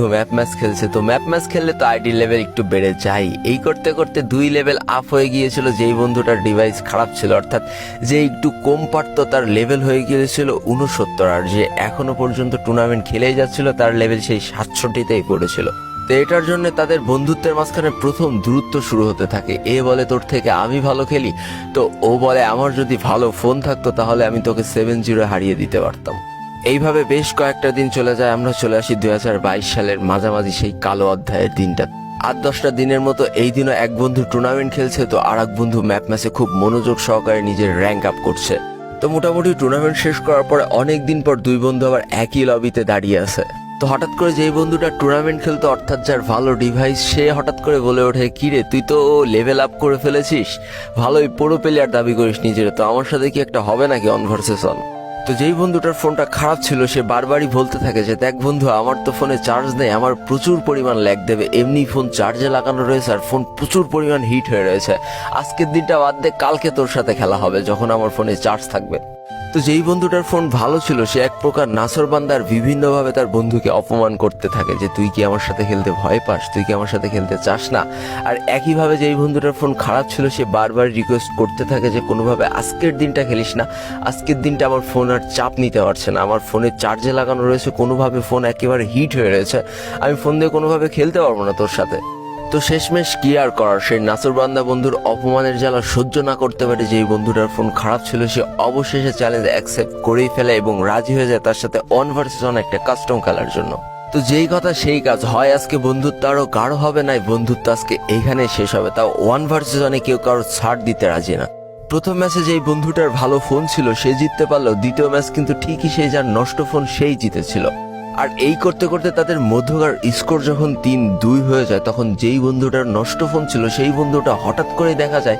বন্ধু map match খেলছে। তো ম্যাপ ম্যাচ খেললে তো আইডি লেভেল একটু বেড়ে যায়। এই করতে করতে দুই লেভেল আপ হয়ে গিয়েছিল, যেই বন্ধুটার ডিভাইস খারাপ ছিল। অর্থাৎ যে একটু কম পারতো, তার লেভেল হয়ে গিয়েছিল উনসত্তর আর যে এখনও পর্যন্ত টুর্নামেন্ট খেলেই যাচ্ছিল, তার লেভেল সেই সাতষট্টিতেই পড়েছিল। তো এটার জন্য তাদের বন্ধুত্বের মাঝখানে প্রথম দূরত্ব শুরু হতে থাকে। এ বলে, তোর থেকে আমি ভালো খেলি? তো ও বলে, আমার যদি ভালো ফোন থাকতো, তাহলে আমি তোকে সেভেন জিরো হারিয়ে দিতে পারতাম। এইভাবে বেশ কয়েকটা দিন চলে যায়, আমরা চলে আসি দুই হাজার বাইশ সালের মাঝামাঝি সেই কালো অধ্যায়ের দিনটা। আট দশটা দিনের মতো এই দিনও এক বন্ধু টুর্নামেন্ট খেলছে, তো আর এক বন্ধু ম্যাপ ম্যাচে খুব মনোযোগ সহকারে নিজের র্যাঙ্ক আপ করছে। তো মোটামুটি টুর্নামেন্ট শেষ করার পরে অনেক দিন পর দুই বন্ধু আবার একই লবিতে দাঁড়িয়ে আছে। তো হঠাৎ করে যেই বন্ধুটা টুর্নামেন্ট খেলতো, অর্থাৎ যার ভালো ডিভাইস সে হঠাৎ করে বলে ওঠে, কিরে, তুই তো লেভেল আপ করে ফেলেছিস। ভালোই পুরো প্লেয়ার দাবি করিস নিজের, তো আমার সাথে কি একটা হবে নাকি অনভার্সেশন তো যেই বন্ধুটার ফোনটা খারাপ ছিল, সে বারবারই বলতে থাকে যে, দেখ বন্ধু, আমার তো ফোনে চার্জ নেই, আমার প্রচুর পরিমাণ ল্যাগ দেবে। এমনি ফোন চার্জে লাগানো রয়েছে আর ফোন প্রচুর পরিমাণ হিট হয়ে রয়েছে। আজকের দিনটা বাদ দে, কালকে তোর সাথে খেলা হবে, যখন আমার ফোনে চার্জ থাকবে। তো যেই বন্ধুটার ফোন ভালো ছিল, সে এক প্রকার নাসর বান্দার বিভিন্নভাবে তার বন্ধুকে অপমান করতে থাকে যে, তুই কি আমার সাথে খেলতে ভয় পাস? তুই কি আমার সাথে খেলতে চাস না? আর একইভাবে যেই বন্ধুটার ফোন খারাপ ছিল, সে বারবার রিকোয়েস্ট করতে থাকে যে, কোনোভাবে আজকের দিনটা খেলিস না। আজকের দিনটা আমার ফোন আর চাপ নিতে পারছে না। আমার ফোনে চার্জে লাগানো রয়েছে। কোনোভাবে ফোন একেবারে হিট হয়ে রয়েছে। আমি ফোন দিয়ে কোনোভাবে খেলতে পারব না তোর সাথে। তো শেষমেশ কি আর করার? সেই নাসরবান্দা বন্ধুর অপমানের জ্বালা সহ্য না করতে পারে যেই বন্ধুটার ফোন খারাপ ছিল, সে অবশেষে চ্যালেঞ্জ অ্যাকসেপ্ট করেই ফেলে এবং রাজি হয়ে যায় তার সাথে অন ভার্সেস অন একটা কাস্টম খেলার জন্য। তো যেই কথা সেই কাজ হয়, আজকে বন্ধুত্ব আরও গাঢ় হবে না বন্ধুত্ব আজকে এইখানে শেষ হবে। তাও ওয়ান ভার্সেস অনে কেউ কারও ছাড় দিতে রাজি না। প্রথম ম্যাচে যেই বন্ধুটার ভালো ফোন ছিল, সে জিততে পারল দ্বিতীয় ম্যাচ কিন্তু ঠিকই সেই যার নষ্ট ফোন সেই জিতেছিল। আর এই করতে করতে তাদের মধ্যকার স্কোর যখন তিন দুই হয়ে যায়, তখন যেই বন্ধুটার নষ্ট ফোন ছিল, সেই বন্ধুটা হঠাৎ করে দেখা যায়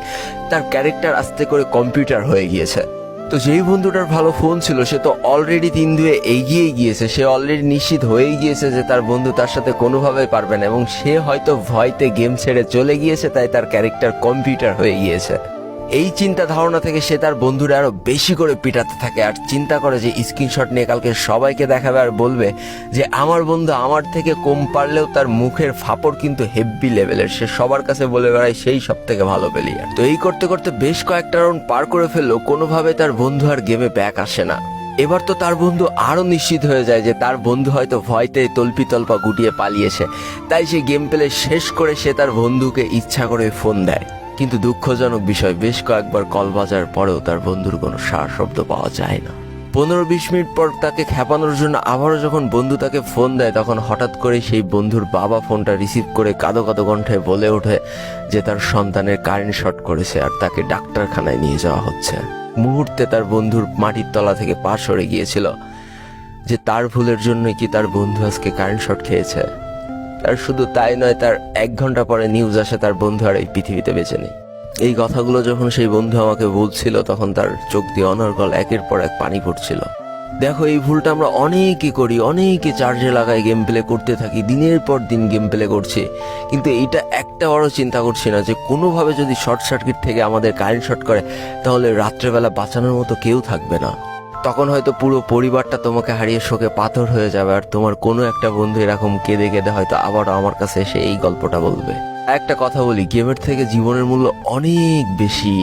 তার ক্যারেক্টার আস্তে করে কম্পিউটার হয়ে গিয়েছে। তো যেই বন্ধুটার ভালো ফোন ছিল, সে তো অলরেডি তিন দুয়ে এগিয়ে গিয়েছে। সে অলরেডি নিশ্চিত হয়েই গিয়েছে যে তার বন্ধু তার সাথে কোনোভাবেই পারবে না এবং সে হয়তো ভয়তে গেম ছেড়ে চলে গিয়েছে, তাই তার ক্যারেক্টার কম্পিউটার হয়ে গিয়েছে। এই চিন্তা ধারণা থেকে সে তার বন্ধুরা আরও বেশি করে পিটাতে থাকে আর চিন্তা করে যে স্ক্রিনশট নিয়ে কালকে সবাইকে দেখাবে আর বলবে যে আমার বন্ধু আমার থেকে কম পারলেও তার মুখের ফাপড় কিন্তু হেভি লেভেলের সে সবার কাছে বলে বেড়ায়, সেই সব থেকে ভালো প্লেয়ার তো এই করতে করতে বেশ কয়েকটা রাউন্ড পার করে ফেলল, কোনোভাবে তার বন্ধু আর গেমে ব্যাক আসে না। এবার তো তার বন্ধু আরও নিশ্চিত হয়ে যায় যে তার বন্ধু হয়তো ভয়তে তল্পি তল্পা গুটিয়ে পালিয়েছে। তাই সে গেম প্লে শেষ করে সে তার বন্ধুকে ইচ্ছা করে ফোন দেয়। কিন্তু দুঃখজনক বিষয়, বেশ কয়েকবার কল বাজার পরেও তার বন্ধুর কোনো সার শব্দ পাওয়া যায় না। পনেরো বিশ মিনিট পর তাকে খেপানোর জন্য আবারও যখন বন্ধু তাকে ফোন দেয়, তখন হঠাৎ করে সেই বন্ধুর বাবা ফোনটা রিসিভ করে কাদো কাদো কণ্ঠে বলে ওঠে যে তার সন্তানের কারেন্ট শর্ট করেছে আর তাকে ডাক্তারখানায় নিয়ে যাওয়া হচ্ছে। মুহূর্তে তার বন্ধুর মাটির তলা থেকে পা সরে গিয়েছিল যে তার ভুলের জন্যই কি তার বন্ধু আজকে কারেন্ট শর্ট খেয়েছে। আর শুধু তাই নয়, তার এক ঘণ্টা পরে নিউজ আসে তার বন্ধু আর এই পৃথিবীতে বেঁচে নেই। এই কথাগুলো যখন সেই বন্ধু আমাকে বলছিল, তখন তার চোখ দিয়ে অনর্গল একের পর এক পানি পড়ছিল। দেখো, এই ভুলটা আমরা অনেকই করি অনেকে চার্জে লাগাই গেম প্লে করতে থাকি, দিনের পর দিন গেম প্লে করছি। কিন্তু এইটা একটা বড় চিন্তা করছি না যে, কোনোভাবে যদি শর্ট সার্কিট থেকে আমাদের কারেন্ট শর্ট করে, তাহলে রাত্রেবেলা বাঁচানোর মতো কেউ থাকবে না। তখন হয়তো পুরো পরিবারটা তোমাকে হারিয়ে শোকে পাথর হয়ে যাবে আর তোমার কোনো একটা বন্ধু এরকম কেঁদে কেঁদে হয়তো আবারও আমার কাছে এসে এই গল্পটা বলবে। একটা কথা বলি, গেমের থেকে জীবনের মূল্য অনেক বেশি।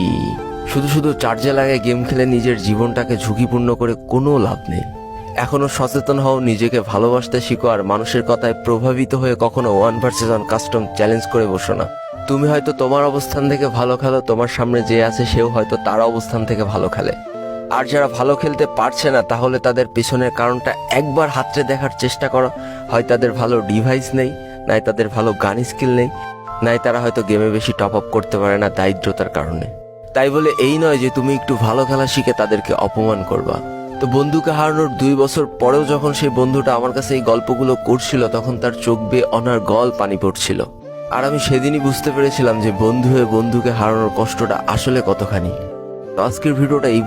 শুধু শুধু চার্জে লাগে গেম খেলে নিজের জীবনটাকে ঝুঁকিপূর্ণ করে কোনো লাভ নেই। এখনও সচেতন হও, নিজেকে ভালোবাসতে শিখো আর মানুষের কথায় প্রভাবিত হয়ে কখনো one versus one custom challenge করে বসো না। তুমি হয়তো তোমার অবস্থান থেকে ভালো খেলো, তোমার সামনে যে আছে সেও হয়তো তার অবস্থান থেকে ভালো খেলে। আর যারা ভালো খেলতে পারছে না, তাহলে তাদের পিছনের কারণটা একবার হাতড়ে দেখার চেষ্টা করো। হয় তাদের ভালো ডিভাইস নেই, নাই তাদের ভালো গান স্কিল নেই, নাই তারা হয়তো গেমে বেশি টপ আপ করতে পারে না দারিদ্রতার কারণে। তাই বলে এই নয় যে তুমি একটু ভালো খেলা শিখে তাদেরকে অপমান করবা। তো বন্ধুকে হারানোর দুই বছর পরেও যখন সেই বন্ধুটা আমার কাছে এই গল্পগুলো করছিল, তখন তার চোখ বেয়ে অনার গল পানি পড়ছিল। আর আমি সেদিনই বুঝতে পেরেছিলাম যে বন্ধু হয়ে বন্ধুকে হারানোর কষ্টটা আসলে কতখানি। তো আজকের ভিডিওটা এই